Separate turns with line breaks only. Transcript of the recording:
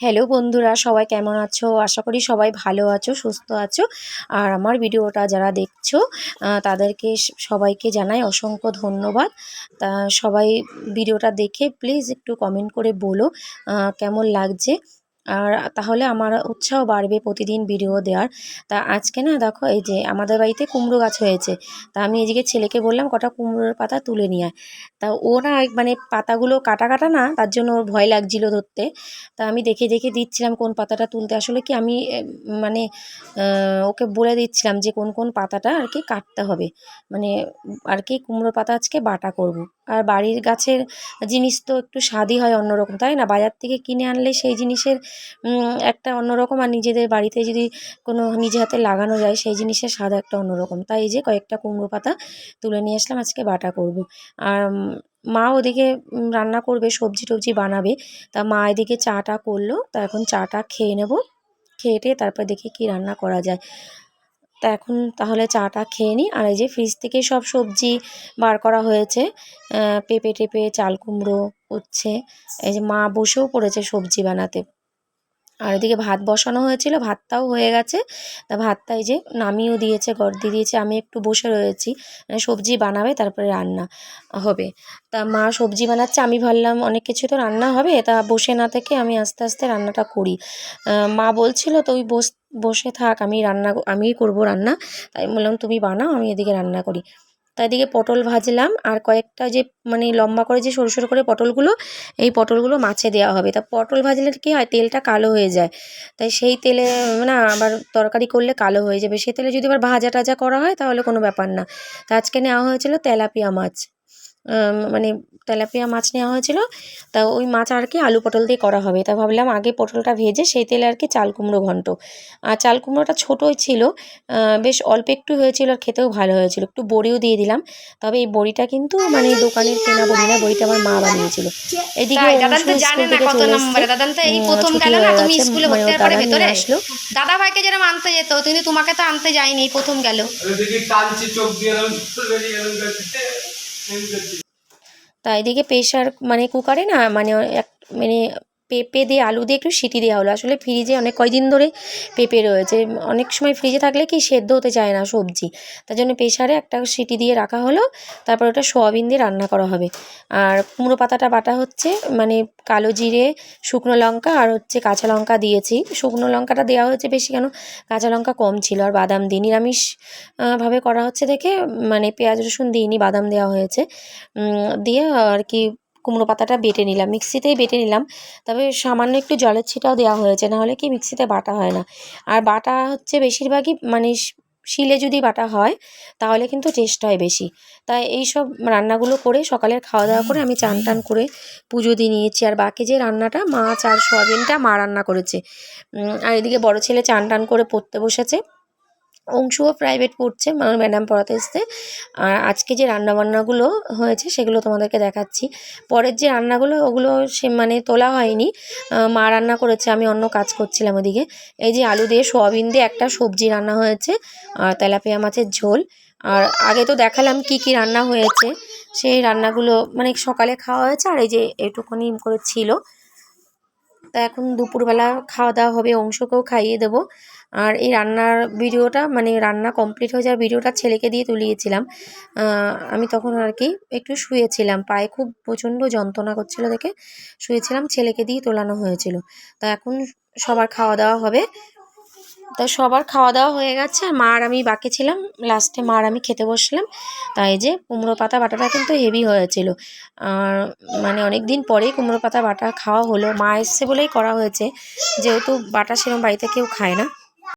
Hello বন্ধুরা, সবাই কেমন আছো? আশা করি সবাই ভালো আছো, সুস্থ আছো। আর আমার ভিডিওটা যারা দেখছ তাদেরকে সবাইকে জানাই অসংখ্য ধন্যবাদ। তা সবাই ভিডিওটা দেখে প্লিজ একটু কমেন্ট করে বলো কেমন লাগছে? আর তাহলে আমার উৎসাহ বাড়বে প্রতিদিন ভিডিও দেওয়ার। তা আজকে না দেখো এই যে আমাদের বাড়িতে কুমড়ো গাছ হয়েছে। তা আমি এদিকে ছেলেকে বললাম কটা কুমড়োর পাতা তুলে নিয়ে তা ও না মানে পাতাগুলো কাটা কাটা না, তার জন্য ওর ভয় লাগছিল ধরতে। তা আমি দেখে দেখে দিচ্ছিলাম কোন পাতাটা তুলতে। আসলে কি আমি মানে ওকে বলে দিচ্ছিলাম যে কোন কোন পাতাটা আর কি কাটতে হবে। মানে আর কি কুমড়ো পাতা আজকে বাটা করব। আর বাড়ির গাছের জিনিস তো একটু স্বাদই হয় অন্যরকম, তাই না? বাজার থেকে কিনে আনলে সেই জিনিসের একটা অন্যরকম আর নিজেদের বাড়িতে যদি কোনো নিজে হাতে লাগানো যায়, সেই জিনিসের স্বাদ একটা অন্যরকম। তাই এই যে কয়েকটা কুমড়ো পাতা তুলে নিয়ে আসলাম, আজকে বাটা করব। আর মা ওদিকে রান্না করবে, সবজি টবজি বানাবে। তা মা এদিকে চাটা করল, তা এখন চাটা খেয়ে নেব। খেয়ে টেয়ে তারপর দেখি কি রান্না করা যায়। তা এখন তাহলে চাটা খেয়ে নিই। আর এই যে ফ্রিজ থেকে সব সবজি বার করা হয়েছে। পেঁপে টেপে, চাল কুমড়ো উচ্ছে এই যে মা বসেও পড়েছে সবজি বানাতে। আর এদিকে ভাত বসানো হয়েছিল, ভাতটাও হয়ে গেছে। তা ভাতটা এই যে নামিয়েও দিয়েছে গড় দিয়ে দিয়েছে, আমি একটু বসে রয়েছি। সবজি বানাবে, তারপরে রান্না হবে। তা মা সবজি বানাচ্ছে, আমি ভাবলাম অনেক কিছু তো রান্না হবে, তা বসে না থেকে আমি আস্তে আস্তে রান্নাটা করি। মা বলছিল, তুই বস, বসে থাক, আমি রান্না, আমিই করব রান্না। তাই বললাম, তুমি বানাও, আমি এদিকে রান্না করি। তা পটল ভাজলাম আর কয়েকটা যে মানে লম্বা করে যে সরু সরু করে পটলগুলো, এই পটলগুলো মাছে দেওয়া হবে। তা পটল ভাজলে কি হয়? তেলটা কালো হয়ে যায়। তাই সেই তেলে না আবার তরকারি করলে কালো হয়ে যাবে। সেই তেলে যদি আবার ভাজা টাজা করা হয় তাহলে কোনো ব্যাপার না। তা আজকে নেওয়া হয়েছিল তেলাপিয়া মাছ। মানে তেলাপিয়া মাছ নেওয়া হয়েছিল। তা ওই মাছ আর কি আলু পটল দিয়ে করা হবে। তা ভাবলাম আগে পটলটা ভেজে সেই তেলে আর কি চাল কুমড়ো ঘন্ট। আর চাল কুমড়োটা ছোটোই ছিল। বেশ অল্প একটু হয়েছিল আর খেতেও ভালো হয়েছিল। একটু বড়িও দিয়ে দিলাম। তবে এই বড়িটা কিন্তু মানে দোকানের কেনা বড়ি না বড়িটা আমার মা বানিয়েছিল। এদিকে
তাই, দাদান তো
অংশু
জানে
স্কুল
না
থেকে
কত
চলে
নম্বরে।
এসছে।
দাদান তো এই
উম,
প্রথম
ছুটি
গেল না তুমি স্কুলে ভর্তি
ওর
হওয়ার পরে
দাদা নিয়ে
ভেতরে
আসলো
দাদা ভাইকে যেরকম আনতে যেত কিন্তু তোমাকে তো আনতে যায়নি প্রথম গেল।
তা এদিকে প্রেশার মানে কুকারে না মানে এক মানে পেঁপে দিয়ে আলু দিয়ে একটু সিটি দেওয়া হলো। আসলে ফ্রিজে অনেক কয়দিন ধরে পেঁপে রয়েছে। অনেক সময় ফ্রিজে থাকলে কি সেদ্ধ হতে চায় না সবজি। তার জন্য প্রেশারে একটা সিটি দিয়ে রাখা হলো। তারপর ওটা সোয়াবিন দিয়ে রান্না করা হবে। আর কুমড়ো পাতাটা বাটা হচ্ছে মানে কালো জিরে, শুকনো লঙ্কা আর হচ্ছে কাঁচা লঙ্কা দিয়েছি। শুকনো লঙ্কাটা দেওয়া হয়েছে বেশি কেন? কাঁচা লঙ্কা কম ছিল আর বাদাম দিই নিরামিষ ভাবে করা হচ্ছে দেখে মানে পেঁয়াজ রসুন দিইনি, বাদাম দেওয়া হয়েছে। দিয়ে আর কি কুমড়ো পাতাটা বেটে নিলাম। মিক্সিতেই বেটে নিলাম। তবে সামান্য একটু জলের ছিটাও দেওয়া হয়েছে, নাহলে কি মিক্সিতে বাটা হয় না। আর বাটা হচ্ছে বেশিরভাগই মানে শিলে যদি বাটা হয়, তাহলে কিন্তু টেস্ট হয় বেশি। তাই এই সব রান্নাগুলো করে সকালের খাওয়া দাওয়া করে আমি চান টান করে পুজো দিয়ে নিয়েছি। আর বাকি যে রান্নাটা মাছ আর সয়াবিনটা মা রান্না করেছে। আর এদিকে বড় ছেলে চান টান করে পড়তে বসেছে। অংশুও প্রাইভেট পড়ছে ম্যাডাম পড়াতে এসছে। আর আজকে যে রান্নাবান্নাগুলো হয়েছে সেগুলো তোমাদেরকে দেখাচ্ছি। পরের যে রান্নাগুলো, ওগুলো সে মানে তোলা হয়নি। মা রান্না করেছে, আমি অন্য কাজ করছিলাম ওদিকে। এই যে আলু দিয়ে সোয়াবিন দিয়ে একটা সবজি রান্না হয়েছে, আর তেলাপিয়া মাছের ঝোল। আর আগে তো দেখালাম কি কি রান্না হয়েছে। সেই রান্নাগুলো মানে সকালে খাওয়া হয়েছে, আর এই যে এটুকুনি করে ছিল। তা এখন দুপুরবেলা খাওয়া দাওয়া হবে, অংশকেও খাইয়ে দেবো। আর এই রান্নার ভিডিওটা মানে রান্না কমপ্লিট হয়ে যাওয়ার ভিডিওটা ছেলেকে দিয়ে তুলিয়েছিলাম। আমি তখন আর কি একটু শুয়েছিলাম, পায়ে খুব প্রচণ্ড যন্ত্রণা করছিল দেখে শুয়েছিলাম, ছেলেকে দিয়ে তোলানো হয়েছিল। তা এখন সবার খাওয়া দাওয়া হবে। তা সবার খাওয়া দাওয়া হয়ে গেছে। আর মা আর আমি বাকি ছিলাম। লাস্টে মা আর আমি খেতে বসলাম। তাই যে কুমড়ো পাতা বাটাটা কিন্তু হেভি হয়েছিল। আর মানে অনেক দিন পরেই কুমড়ো পাতা বাটা খাওয়া হলো। মা এসছে বলেই করা হয়েছে। যেহেতু বাটা সেরকম বাড়িতে কেউ খায় না।